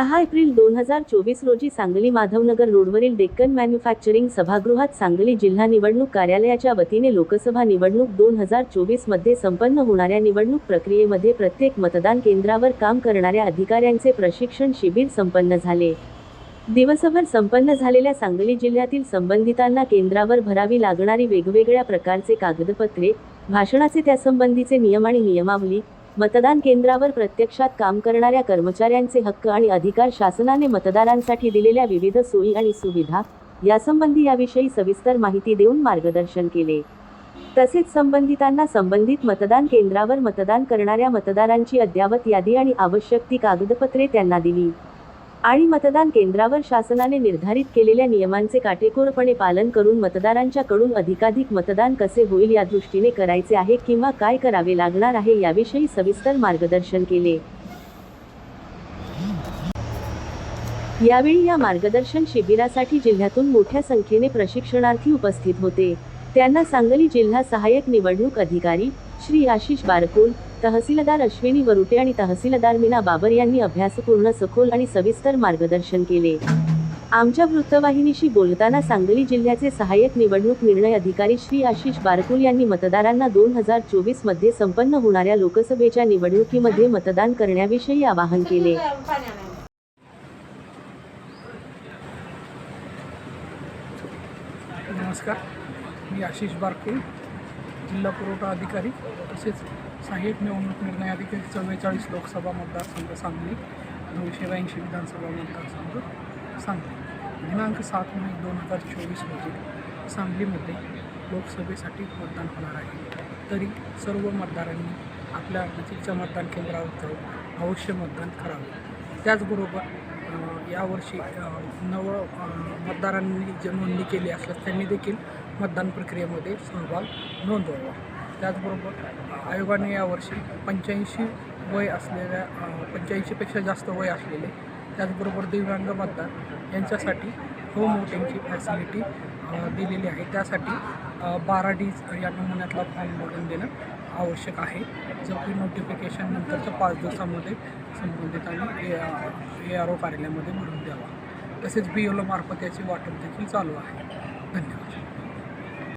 सहा एप्रिल दोन हजार चोवीस रोजी सांगली माधवनगर रोडवरील डेक्कन मॅन्युफॅक्चरिंग सभागृहात सांगली जिल्हा निवडणूक कार्यालयाच्या वतीने लोकसभा निवडणूक दोन हजार चोवीसमध्ये संपन्न होणाऱ्या निवडणूक प्रक्रियेमध्ये प्रत्येक मतदान केंद्रावर काम करणाऱ्या अधिकाऱ्यांचे प्रशिक्षण शिबिर संपन्न झाले. दिवसभर संपन्न झालेल्या सांगली जिल्ह्यातील संबंधितांना केंद्रावर भरावी लागणारी वेगवेगळ्या प्रकारचे कागदपत्रे भाषणाचे त्यासंबंधीचे नियम आणि नियमावली मतदान केंद्रावर प्रत्यक्षात काम करणाऱ्या कर्मचाऱ्यांचे हक्क आणि अधिकार शासनाने मतदारांसाठी दिलेल्या विविध सोयी आणि सुविधा यासंबंधी याविषयी सविस्तर माहिती देऊन मार्गदर्शन केले. तसेच संबंधितांना संबंधित मतदान केंद्रावर मतदान करणाऱ्या मतदारांची अद्ययावत यादी आणि आवश्यक ती कागदपत्रे त्यांना दिली. आणि मतदान केंद्रावर शासनाने निर्धारित केलेल्या नियमांचे काटेकोरपणे पालन करून मतदारांच्याकडून अधिकाधिक मतदान कसे होईल या दृष्टीने करायचे आहे किंवा काय करावे लागणार आहे याविषयी सविस्तर मार्गदर्शन केले. यावेळी या मार्गदर्शन शिबिरासाठी जिल्ह्यातून मोठ्या संख्येने प्रशिक्षणार्थी उपस्थित होते. त्यांना सांगली जिल्हा सहाय्यक निवडणूक अधिकारी श्री आशिष बारकुल तहसीलदार अश्विनी वरुटे आणि तहसीलदार मीना बाबर यांनी अभ्यासपूर्ण सखोल आणि सविस्तर मार्गदर्शन केले. आमच्या वृत्तवाहिनीशी बोलताना सांगली जिल्ह्याचे सहाय्यक निवडणूक निर्णय अधिकारी श्री आशिष बारकुल यांनी मतदारांना दोन हजार चोवीसमध्ये संपन्न होणाऱ्या लोकसभेच्या निवडणुकीमध्ये मतदान करण्याविषयी आवाहन केले. नमस्कार. मी आशिष बारकुल जिल्हा पुरवठा अधिकारी तसेच सहाय्यक निवडणूक निर्णय अधिकारी चव्वेचाळीस लोकसभा मतदारसंघ सांगली दोनशे ब्याऐंशी विधानसभा मतदारसंघ सांगली. दिनांक सात मे दोन हजार चोवीस रोजी सांगलीमध्ये लोकसभेसाठी मतदान होणार आहे. तरी सर्व मतदारांनी आपल्या नजीकच्या मतदान केंद्रावर जाऊन अवश्य मतदान करावे. त्याचबरोबर यावर्षी नव मतदारांनी जे नोंदणी केली असल्यास त्यांनी देखील मतदान प्रक्रियेमध्ये सहभाग नोंदवावा. त्याचबरोबर आयोगाने यावर्षी पंच्याऐंशी वय असलेल्या पंच्याऐंशीपेक्षा जास्त वय असलेले त्याचबरोबर दिव्यांग मतदार यांच्यासाठी होम वोटिंगची फॅसिलिटी दिलेली आहे. त्यासाठी बारा डीज या नमुन्यातला फॉर्म भरून देणं आवश्यक आहे. जो की नोटिफिकेशन नंतरच्या पाच दिवसामध्ये संबंधितांनी ए ए आर ओ कार्यालयामध्ये भरून द्यावा. तसेच बी एल ओ मार्फत याचे वाटप देखील चालू आहे.